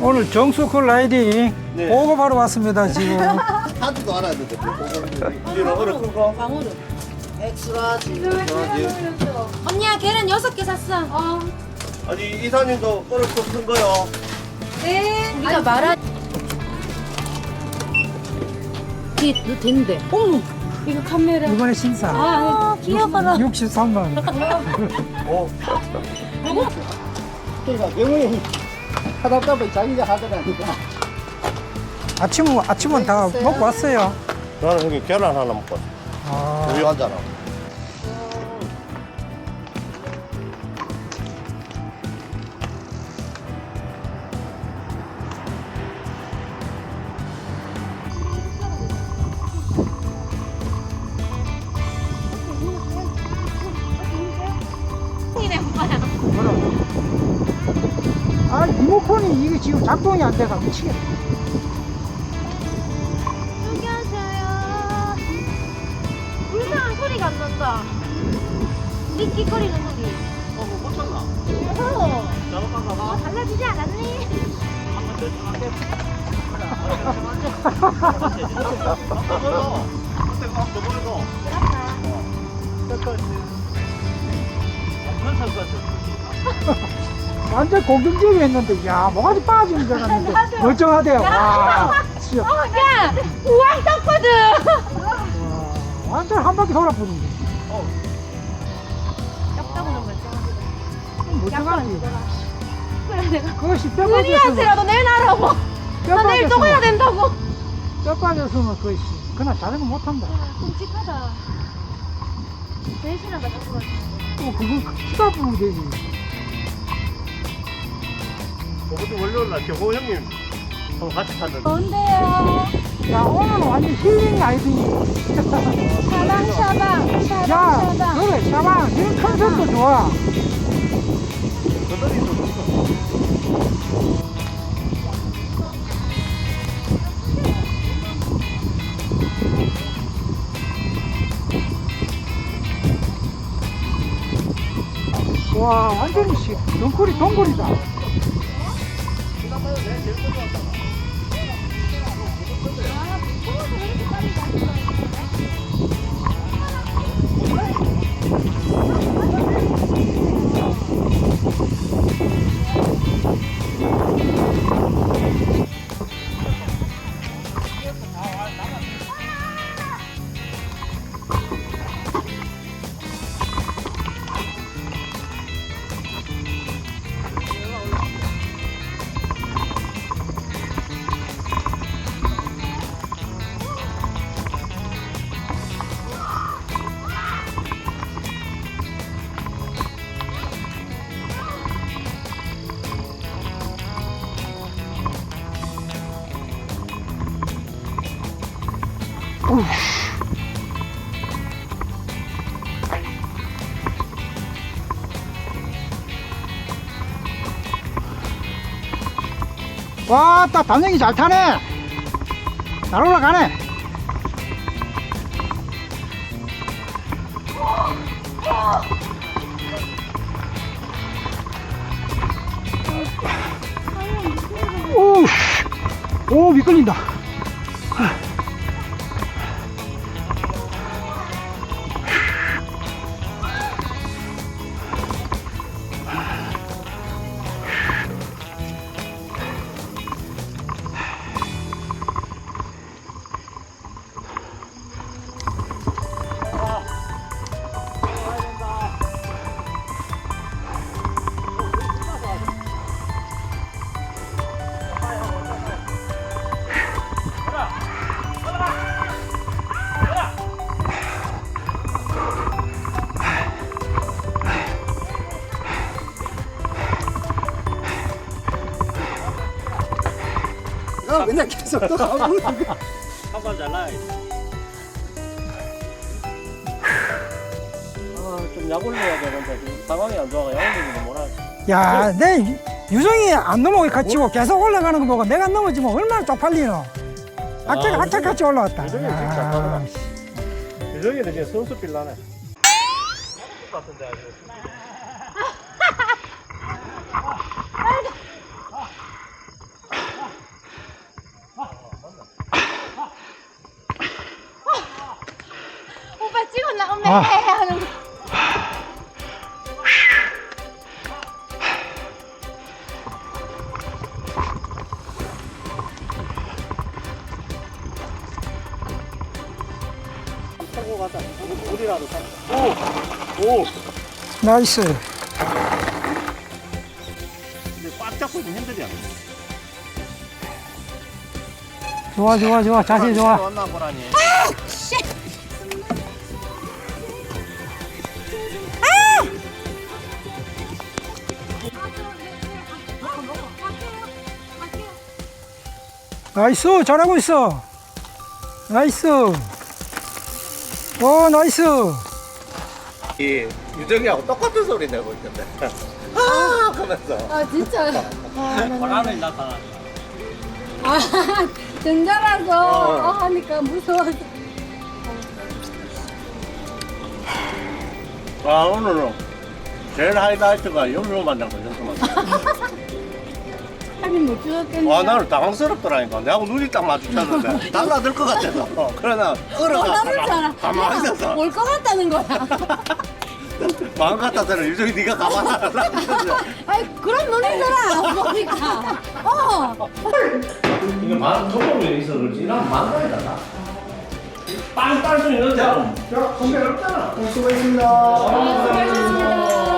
오늘 정수콜 라이딩 네. 보고하러 왔습니다 지금 하지도 않아야 되는데. 이런 어려 큰 거. 방울은. 엑스라지. 언니야 계란 여섯 개 샀어. 어. 아니 이사님도 어려 큰 거요. 네. 우리가 말한. 이게 너 된대. 어머. 이거 카메라. 이번에 신사 아, 귀여워라. 63만 원 어. 그러니까 명훈이 하다 보면 자기가 하더라니까. 아침은 아침은 다 먹고 왔어요 나는 형님 계란 하나 먹고 아, 우유 한 잔. 하고. 이 이게 지금 작동이 안 돼가 미치겠다 안녕하세요. 불쌍한 소리가 안 난다. 릭릭거리는 소리. 어, 뭐 꽂혔나? 어. 잘못한가 봐. 어, 달라지지 않았니? 완전 공격적이 했는데 야 뭐가지 빠지는 줄 알았는데 멀쩡하대요 와, 진짜. 어, 야! 우왕 떴거든! 와, 완전 한 바퀴 돌아보는데 yap다고는 멀쩡하지. 멀쩡하지 그래, 내가. 그것이 뼈 빠졌으면 은희한테라도 내놔라고. 뼈나 내일 또 가야 빠졌으면 된다고. 뼈 빠졌으면 그것이 그냥 자전거 못 한다 끔찍하다. 대신에 갖다 주고 또 그거 키가 부으면 되지 저번주 월요일 날 경호 형님 하고 같이 탔는데. 뭔데요? 야 오늘은 완전 힐링 라이딩이 샤방, 샤방, 샤방, 야 샤방. 그래 샤방 이런 컨셉도 좋아 그들이. 와 완전히 시 덩굴이 동굴이다 Thank you. 와따 담영이 잘 타네. 잘 올라가네. 오우 오 미끌린다 야, 맨날 계속 또 가고. 한번 잘라야겠다. 아, 좀 약올려 해야 되는데 지금 상황이 안 좋아가 약올리지도 못하지. 야, 내 유정이 안 넘어오게 갇히고 계속 올라가는 거 보고 내가 넘어지면 얼마나 쪽팔리노. 악착, 아, 악착같이 올라왔다. 유정이 진짜. 씨. 유정이는 지금 선수 빌라네. 같은데 아주. 아. 하는 거. 오, 오. 나이스. 근데 꽉 잡고 있는 힘들지 않아? 좋아 좋아 좋아 자세 아, 좋아. 왔나 보라니. 아, 씨. 나이스. 잘하고 있어. 나이스. 오, 나이스. 이 유정이하고 똑같은 소리 내고 있던데. 아! 하면서. 아 진짜. 바람을 나타나. 아 등자라서 어. 아, 하니까 무서워서. 아, 오늘은 제일 하이라이트가 여기로 만난 거, 여기로 만 살이 못 주었겠네. 와, 나는 당황스럽더라니까. 내하고 눈이 딱 마주쳤는데. 달라들 것 같아서. 어, 그러나, 끌어가. 원하는잖아. 가만히 있어서. 올것 같다는 거야. 마음 같아서는 유정이 네가 가만 하라. 아이 그런 눈이더라 보니까. 어. 이게 만 조금이 있어 그렇지 난 만가이다 나. 빵딸 수 있는데 야 건배 없잖아 수고했습니다. 수고하셨습니다.